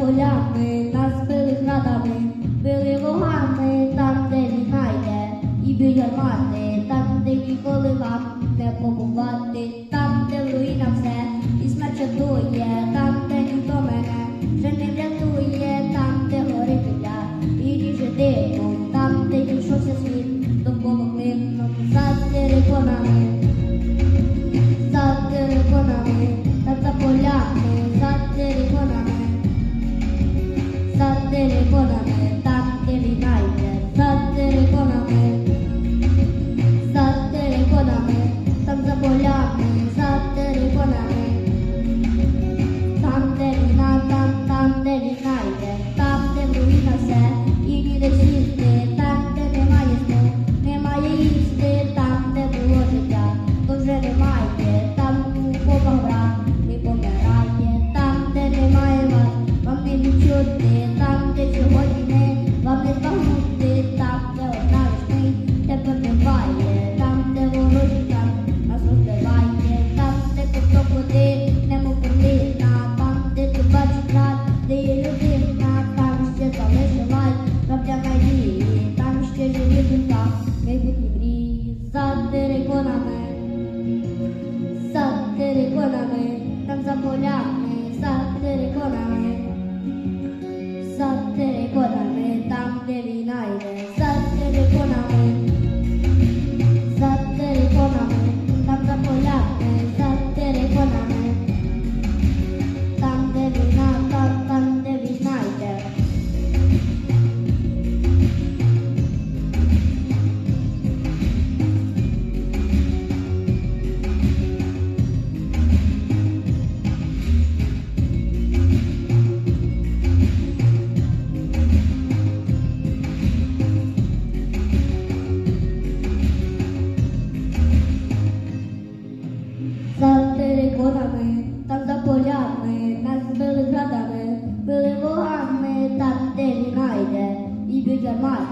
полями, нас били градами, били вогами там, де війна і біля мати, там, де ніколи вам не побувати, там, де ви. Lord,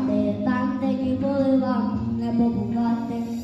де, там, де ніколи вам не побувати.